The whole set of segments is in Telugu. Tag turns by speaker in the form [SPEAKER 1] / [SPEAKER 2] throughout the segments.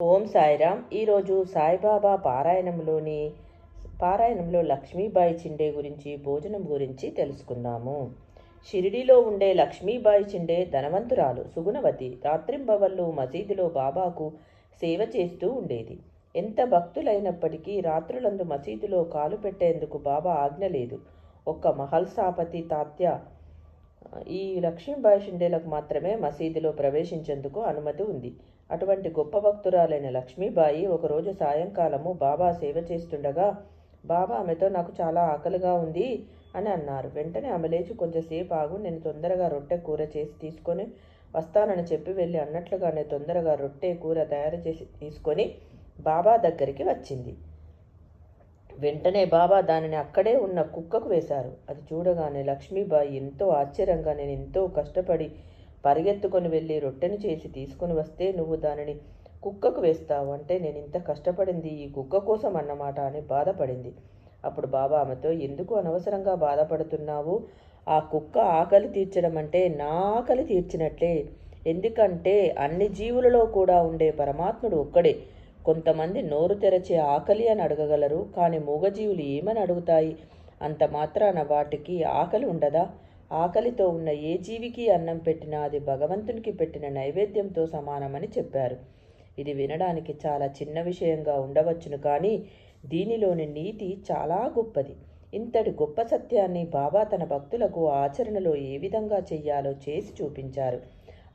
[SPEAKER 1] ఓం సాయిరామ్. ఈరోజు సాయిబాబా పారాయణంలోని పారాయణంలో లక్ష్మీబాయి చిండే గురించి భోజనం గురించి తెలుసుకుందాము. షిరిడిలో ఉండే లక్ష్మీబాయి చిండే ధనవంతురాలు సుగుణవతి రాత్రింబవళ్ళు మసీదులో బాబాకు సేవ చేస్తూ ఉండేది. ఎంత భక్తులైనప్పటికీ రాత్రులందు మసీదులో కాలు పెట్టేందుకు బాబా ఆజ్ఞ లేదు. ఒక్క మహల్సాపతి తాత్య ఈ లక్ష్మీబాయి షిండేలకు మాత్రమే మసీదులో ప్రవేశించేందుకు అనుమతి ఉంది. అటువంటి గొప్ప భక్తురాలైన లక్ష్మీబాయి ఒకరోజు సాయంకాలము బాబా సేవ చేస్తుండగా బాబా ఆమెతో నాకు చాలా ఆకలిగా ఉంది అని అన్నారు. వెంటనే ఆమె లేచి కొంచెంసేపు ఆగు నేను తొందరగా రొట్టె కూర చేసి తీసుకొని వస్తానని చెప్పి వెళ్ళి అన్నట్లుగానే తొందరగా రొట్టె కూర తయారు చేసి తీసుకొని బాబా దగ్గరికి వచ్చింది. వెంటనే బాబా దానిని అక్కడే ఉన్న కుక్కకు వేశారు. అది చూడగానే లక్ష్మీబాయి ఎంతో ఆశ్చర్యంగా నేను ఎంతో కష్టపడి పరిగెత్తుకొని వెళ్ళి రొట్టెను చేసి తీసుకొని వస్తే నువ్వు దానిని కుక్కకు వేస్తావు అంటే నేను ఇంత కష్టపడింది ఈ కుక్క కోసం అన్నమాట అని బాధపడింది. అప్పుడు బాబా ఆమెతో ఎందుకు అనవసరంగా బాధపడుతున్నావు? ఆ కుక్క ఆకలి తీర్చడం అంటే నా ఆకలి తీర్చినట్లే. ఎందుకంటే అన్ని జీవులలో కూడా ఉండే పరమాత్ముడు ఒక్కడే. కొంతమంది నోరు తెరచే ఆకలి అని అడగగలరు కానీ మూగజీవులు ఏమని అడుగుతాయి? అంత మాత్రాన వాటికి ఆకలి ఉండదా? ఆకలితో ఉన్న ఏ జీవికి అన్నం పెట్టినా అది భగవంతునికి పెట్టిన నైవేద్యంతో సమానమని చెప్పారు. ఇది వినడానికి చాలా చిన్న విషయంగా ఉండవచ్చును కానీ దీనిలోని నీతి చాలా గొప్పది. ఇంతటి గొప్ప సత్యాన్ని బాబా తన భక్తులకు ఆచరణలో ఏ విధంగా చెయ్యాలో చేసి చూపించారు.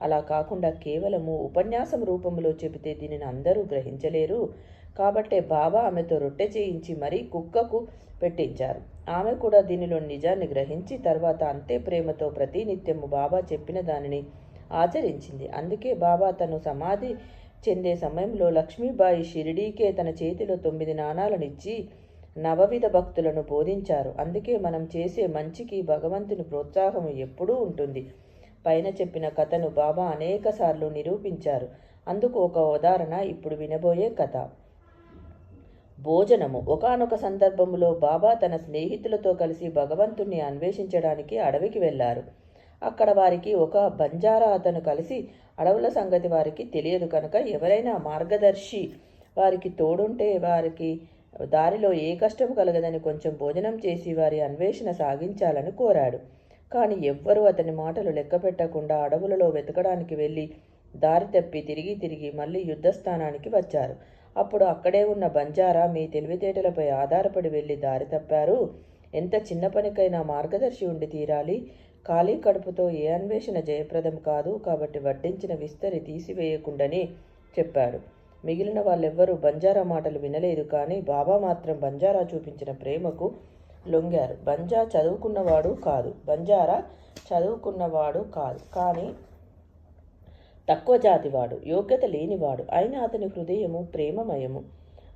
[SPEAKER 1] అలా కాకుండా కేవలము ఉపన్యాసం రూపంలో చెబితే దీనిని అందరూ గ్రహించలేరు. కాబట్టే బాబా ఆమెతో రొట్టె చేయించి మరీ కుక్కకు పెట్టించారు. ఆమె కూడా దీనిలో నిజాన్ని గ్రహించి తర్వాత అంతే ప్రేమతో ప్రతినిత్యము బాబా చెప్పిన దానిని ఆచరించింది. అందుకే బాబా తను సమాధి చెందే సమయంలో లక్ష్మీబాయి షిరిడీకే తన చేతిలో తొమ్మిది నాణాలనిచ్చి నవవిధ భక్తులను బోధించారు. అందుకే మనం చేసే మంచికి భగవంతుని ప్రోత్సాహం ఎప్పుడూ ఉంటుంది. పైన చెప్పిన కథను బాబా అనేకసార్లు నిరూపించారు. అందుకు ఒక ఉదాహరణ ఇప్పుడు వినబోయే కథ. భోజనము. ఒకనొక సందర్భంలో బాబా తన స్నేహితులతో కలిసి భగవంతుణ్ణి అన్వేషించడానికి అడవికి వెళ్ళారు. అక్కడ వారికి ఒక బంజారా అతను కలిసి అడవుల సంగతి వారికి తెలియదు కనుక ఎవరైనా మార్గదర్శి వారికి తోడుంటే వారికి దారిలో ఏ కష్టం కలగదని కొంచెం భోజనం చేసి వారి అన్వేషణ సాగించాలని కోరాడు. కానీ ఎవ్వరూ అతని మాటలు లెక్కపెట్టకుండా అడవులలో వెతకడానికి వెళ్ళి దారి తప్పి తిరిగి తిరిగి మళ్ళీ యుద్ధస్థానానికి వచ్చారు. అప్పుడు అక్కడే ఉన్న బంజారా మీ తెలివితేటలపై ఆధారపడి వెళ్ళి దారి తప్పారు. ఎంత చిన్న పనికైనా మార్గదర్శి ఉండి తీరాలి. ఖాళీ కడుపుతో ఏ అన్వేషణ జయప్రదం కాదు కాబట్టి వడ్డించిన విస్తరి తీసివేయకుండానే చెప్పాడు. మిగిలిన వాళ్ళెవ్వరూ బంజారా మాటలు వినలేదు కానీ బాబా మాత్రం బంజారా చూపించిన ప్రేమకు లొంగారు. బంజా చదువుకున్నవాడు కాదు. బంజారా చదువుకున్నవాడు కాదు. కానీ తక్కువ జాతివాడు యోగ్యత లేనివాడు. అయినా అతని హృదయము ప్రేమమయము.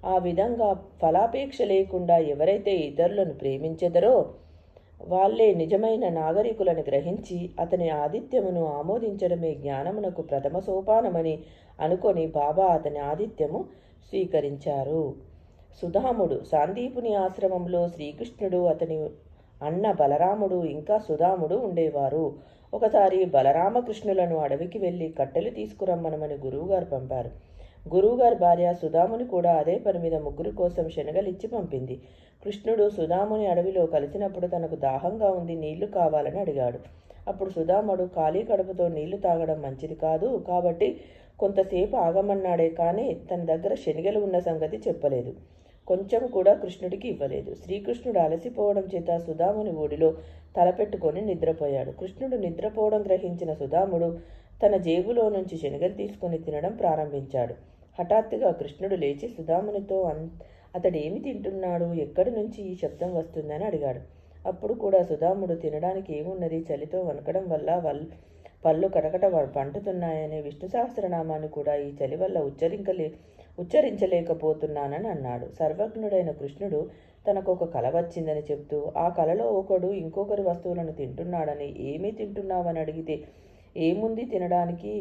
[SPEAKER 1] ఆ విధంగా ఫలాపేక్ష లేకుండా ఎవరైతే ఇతరులను ప్రేమించెదరో వాళ్ళే నిజమైన నాగరికులను గ్రహించి అతని ఆదిత్యమును ఆమోదించడమే జ్ఞానమునకు ప్రథమ సోపానమని అనుకొని బాబా అతని ఆదిత్యము స్వీకరించారు. సుధాముడు సాందీపుని ఆశ్రమంలో శ్రీకృష్ణుడు అతని అన్న బలరాముడు ఇంకా సుధాముడు ఉండేవారు. ఒకసారి బలరామకృష్ణులను అడవికి వెళ్ళి కట్టెలు తీసుకురమ్మనమని గురువుగారు పంపారు. గురువుగారి భార్య సుధాముని కూడా అదే పని మీద ముగ్గురు కోసం శనగలిచ్చి పంపింది. కృష్ణుడు సుధాముని అడవిలో కలిసినప్పుడు తనకు దాహంగా ఉంది నీళ్ళు కావాలని అడిగాడు. అప్పుడు సుధాముడు ఖాళీ కడుపుతో నీళ్ళు తాగడం మంచిది కాదు కాబట్టి కొంతసేపు ఆగమన్నాడే కానీ తన దగ్గర శనగలు ఉన్న సంగతి చెప్పలేదు. కొంచెం కూడా కృష్ణుడికి ఇవ్వలేదు. శ్రీకృష్ణుడు అలసిపోవడం చేత సుధాముని ఓడిలో తలపెట్టుకొని నిద్రపోయాడు. కృష్ణుడు నిద్రపోవడం గ్రహించిన సుధాముడు తన జేబులో నుంచి శనగలు తీసుకొని తినడం ప్రారంభించాడు. హఠాత్తుగా కృష్ణుడు లేచి సుధామునితో అన్ అతడు ఏమి తింటున్నాడు? ఎక్కడి నుంచి ఈ శబ్దం వస్తుందని అడిగాడు. అప్పుడు కూడా సుధాముడు తినడానికి ఏమున్నది? చలితో వనకడం వల్ల వల్ పళ్ళు కటకట పంటుతున్నాయని విష్ణు సహస్రనామాన్ని కూడా ఈ చలి వల్ల ఉచ్చరించలే ఉచ్చరించలేకపోతున్నానని అన్నాడు. సర్వజ్ఞుడైన కృష్ణుడు తనకు ఒక కల వచ్చిందని చెప్తూ ఆ కలలో ఒకడు ఇంకొకరి వస్తువులను తింటున్నాడని ఏమీ తింటున్నావని అడిగితే ఏముంది తినడానికి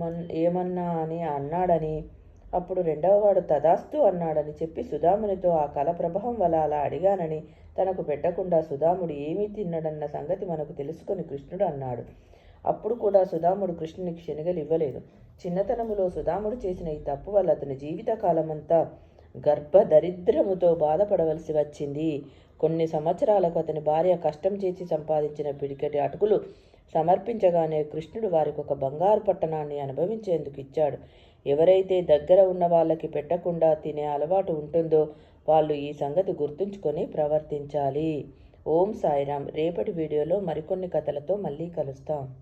[SPEAKER 1] మన్ ఏమన్నా అని అన్నాడని. అప్పుడు రెండవ వాడు తదాస్తు అన్నాడని చెప్పి సుధామునితో ఆ కల ప్రభావం వల్ల అలా అడిగానని తనకు పెట్టకుండా సుధాముడు ఏమీ తిన్నడన్న సంగతి మనకు తెలుసుకొని కృష్ణుడు అన్నాడు. అప్పుడు కూడా సుధాముడు కృష్ణుని శనగలు ఇవ్వలేదు. చిన్నతనములో సుధాముడు చేసిన ఈ తప్పు వల్ల అతని జీవితకాలమంతా గర్భదరిద్రముతో బాధపడవలసి వచ్చింది. కొన్ని సంవత్సరాలకు అతని భార్య కష్టం చేసి సంపాదించిన పిడికటి అటుకులు సమర్పించగానే కృష్ణుడు వారికి ఒక బంగారు పట్టణాన్ని అనుభవించేందుకు ఇచ్చాడు. ఎవరైతే దగ్గర ఉన్న వాళ్ళకి పెట్టకుండా తినే అలవాటు ఉంటుందో వాళ్ళు ఈ సంగతి గుర్తుంచుకొని ప్రవర్తించాలి. ఓం సాయిరామ్. రేపటి వీడియోలో మరికొన్ని కథలతో మళ్ళీ కలుస్తాం.